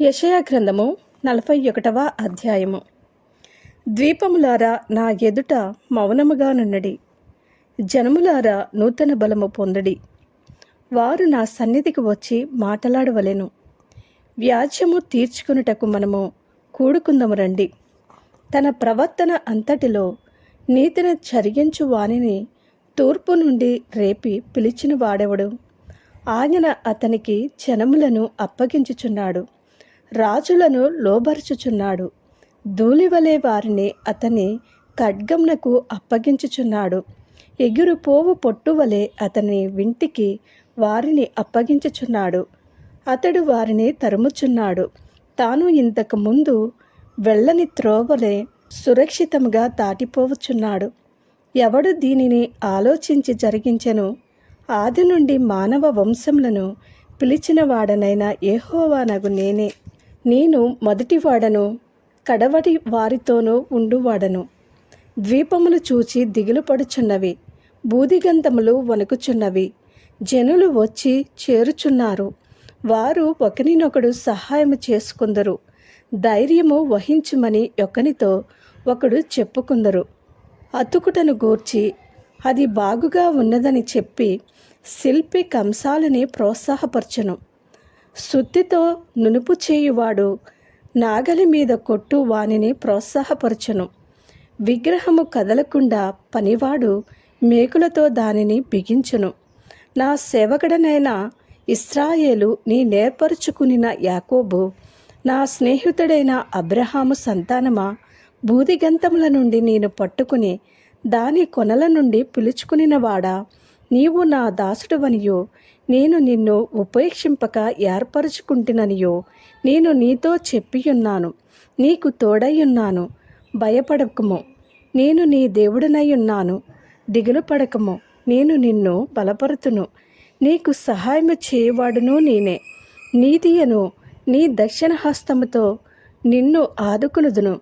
యషయా గ్రంథము నలభై ఒకటవ అధ్యాయము. ద్వీపములారా నా ఎదుట మౌనముగా నున్నడి జనములారా నూతన బలము పొందడి. వారు నా సన్నిధికి వచ్చి మాటలాడవలెను. వ్యాజ్యము తీర్చుకునుటకు మనము కూడుకుందము రండి. తన ప్రవర్తన అంతటిలో నీతిని చరిగించు వానిని తూర్పు నుండి రేపి పిలిచిన వాడెవడు? ఆయన అతనికి జనములను అప్పగించుచున్నాడు. రాజులను లోబరుచుచున్నాడు. ధూళివలే వారిని అతని ఖడ్గమునకు అప్పగించుచున్నాడు. ఎగురు పోవు పొట్టువలే అతని వింటికి వారిని అప్పగించుచున్నాడు. అతడు వారిని తరుముచున్నాడు. తాను ఇంతకు ముందు వెళ్ళని త్రోవలే సురక్షితంగా దాటిపోవచ్చున్నాడు. ఎవడు దీనిని ఆలోచించి జరిగించెను? ఆది నుండి మానవ వంశములను పిలిచిన వాడనైన ఏహోవానగు నేనే. నేను మొదటివాడను కడవటి వారితోనూ ఉండువాడను. ద్వీపములు చూచి దిగులుపడుచున్నవి బూదిగంధములు వణుకుచున్నవి. జనులు వచ్చి చేరుచున్నారు. వారు ఒకరినొకడు సహాయం చేసుకుందరు. ధైర్యము వహించుమని ఒకనితో ఒకడు చెప్పుకుందరు. అతుకుటను గూర్చి అది బాగుగా ఉన్నదని చెప్పి శిల్పి కంసాలని ప్రోత్సాహపరచును. శుద్ధితో నునుపు చేయువాడు నాగలి మీద కొట్టు వానిని ప్రోత్సాహపరచును. విగ్రహము కదలకుండా పనివాడు మేకులతో దానిని బిగించును. నా సేవకుడనైన ఇస్రాయేలు నీ నేర్పరుచుకునిన యాకోబు నా స్నేహితుడైన అబ్రహాము సంతానమా బూదిగంతముల నుండి నేను పట్టుకుని దాని కొనల నుండి పిలుచుకునినవాడా? నీవు నా దాసుడవనియో నేను నిన్ను ఉపేక్షింపక ఏర్పరచుకుంటుననియో నేను నీతో చెప్పియున్నాను నీకు తోడైయున్నాను భయపడకము. నేను నీ దేవుడనయ్యున్నాను దిగులు పడకము. నేను నిన్ను బలపరుతును. నీకు సహాయము చేయవాడును నేనే. నీతియను నీ దక్షిణ హస్తముతో నిన్ను ఆదుకునుదును.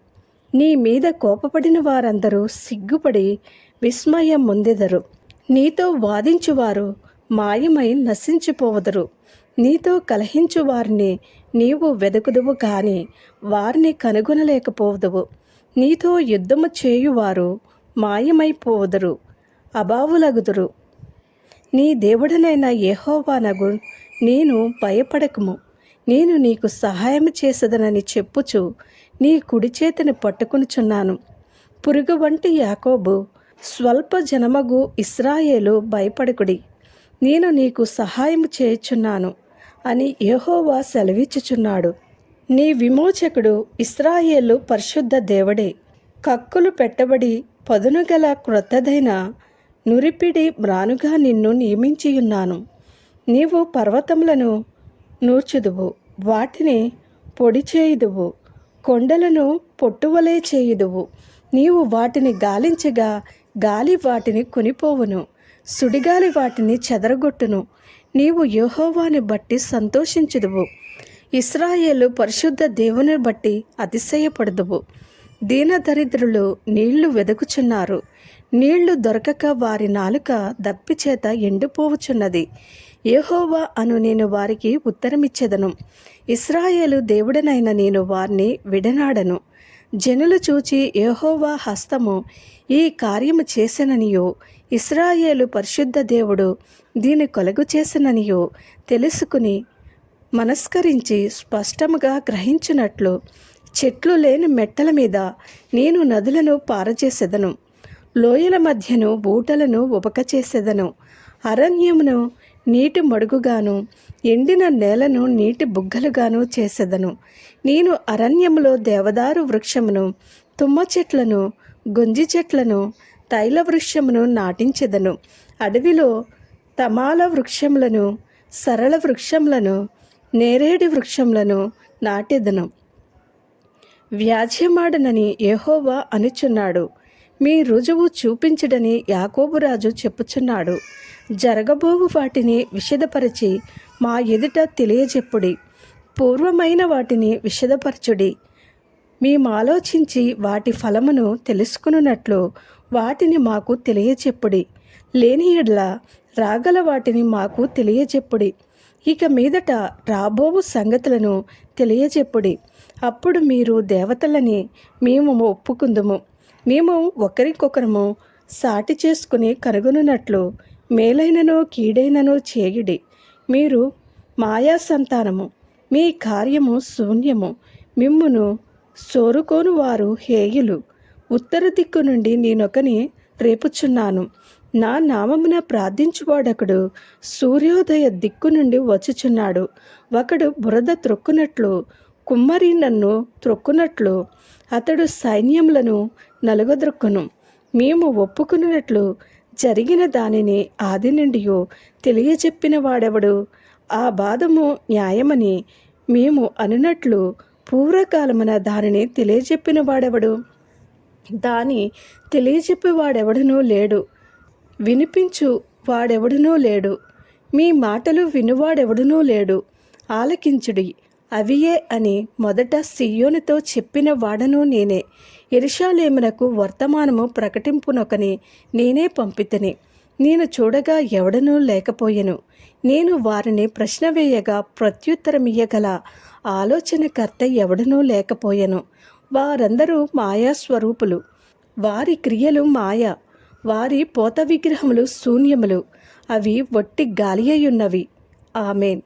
నీ మీద కోపపడిన వారందరూ సిగ్గుపడి విస్మయం ముందెదరు నీతో వాదించువారు మాయమై నశించిపోవదరు. నీతో కలహించు వారిని నీవు వెదకుదువు కాని వారిని కనుగొనలేకపోవదువు నీతో యుద్ధము చేయువారు మాయమైపోవదరు అభావులగుదురు నీ దేవుడనైన యహోవానగు నేను భయపడకము. నేను నీకు సహాయం చేసదనని చెప్పుచు నీ కుడి చేతిని పట్టుకునిచున్నాను. పురుగు వంటి యాకోబు స్వల్ప జనమగు ఇస్రాయేలు భయపడకుడి. నేను నీకు సహాయం చేయుచున్నాను అని యహోవా సెలవిచ్చుచున్నాడు. నీ విమోచకుడు ఇస్రాయేలు పరిశుద్ధ దేవుడే. కక్కులు పెట్టబడి పదునుగల క్రొత్తదైన నురిపిడి మ్రానుగా నిన్ను నియమించియున్నాను. నీవు పర్వతములను నూర్చుదువు వాటిని పొడి చేయుదువు కొండలను పొట్టువలే చేయుదువు. నీవు వాటిని గాలించగా గాలి వాటిని కొనిపోవును. సుడిగాలి వాటిని చెదరగొట్టును. నీవు యహోవాని బట్టి సంతోషించుదువు. ఇస్రాయేలు పరిశుద్ధ దేవుని బట్టి అతిశయపడదువు. దీనదరిద్రులు నీళ్ళు వెదుకుచున్నారు. నీళ్ళు దొరకక వారి నాలుక దప్పిచేత ఎండిపోవుచున్నది ఏహోవా అను నేను వారికి ఉత్తరమిచ్చెదను. ఇస్రాయేలు దేవుడనైన నేను వారిని విడనాడను. జనులు చూచి యహోవా హస్తము ఈ కార్యము చేసిననియో ఇస్రాయేలు పరిశుద్ధ దేవుడు దీని కొలగు చేసిననియో తెలుసుకుని మనస్కరించి స్పష్టముగా గ్రహించినట్లు చెట్లు లేని మెట్టల మీద నేను నదులను పారచేసెదను లోయల మధ్యను బూటలను ఉపక అరణ్యమును నీటి మడుగుగాను ఎండిన నేలను నీటి బుగ్గలుగాను చేసేదను. నేను అరణ్యములో దేవదారు వృక్షమును తుమ్మ చెట్లను గొంజి చెట్లను తైల వృక్షమును నాటించెదను. అడవిలో తమాల వృక్షములను సరళ వృక్షములను నేరేడి వృక్షములను నాటెదను. వ్యాజ్యమాడనని యెహోవా అనుచున్నాడు. మీ రుజువు చూపించడని యాకోబురాజు చెప్పుచున్నాడు. జరగబోవు వాటిని విషదపరిచి మా ఎదుట తెలియజెప్పుడి. పూర్వమైన వాటిని విషదపరచుడి. మేమాలోచించి వాటి ఫలమును తెలుసుకున్నట్లు వాటిని మాకు తెలియచెప్పుడి లేని ఎడ్ల రాగల వాటిని మాకు తెలియచెప్పుడి ఇక మీదట రాబోవు సంగతులను తెలియచెప్పుడి అప్పుడు మీరు దేవతలని మేము ఒప్పుకుందుము. మేము ఒకరికొకరము సాటి చేసుకుని కనుగొనున్నట్లు మేలైనను కీడైనను చేయుడి. మీరు మాయా సంతానము మీ కార్యము శూన్యము. మిమ్మును సోరుకోను వారు హేయులు. ఉత్తర దిక్కు నుండి నేనొకని రేపుచున్నాను. నా నామమున ప్రార్థించువాడొకడు సూర్యోదయ దిక్కు నుండి వచ్చుచున్నాడు. ఒకడు బురద త్రొక్కునట్లు కుమ్మరి నన్ను త్రొక్కునట్లు అతడు సైన్యములను నలుగద్రొక్కును. మేము ఒప్పుకున్నట్లు జరిగిన దానిని ఆది నుండియో తెలియచెప్పిన వాడెవడు? ఆ బాధము న్యాయమని మేము అనునట్లు పూర్వకాలమున దానిని తెలియజెప్పిన వాడెవడు? దాని తెలియచెప్పేవాడెవడనూ లేడు. వినిపించు వాడెవడనూ లేడు. మీ మాటలు వినువాడెవడనూ లేడు. ఆలకించుడి. అవియే అని మొదట సియోనితో చెప్పిన వాడను నేనే. ఎరిషాలేమునకు వర్తమానము ప్రకటింపునొకని నేనే పంపితని. నేను చూడగా ఎవడనూ లేకపోయెను. నేను వారిని ప్రశ్న వేయగా ప్రత్యుత్తరమియ్యగల ఆలోచనకర్త ఎవడనూ లేకపోయెను. వారందరూ మాయా స్వరూపులు వారి క్రియలు మాయ. వారి పోత విగ్రహములు శూన్యములు. అవి వట్టి గాలి అయ్యున్నవి ఆమెన్.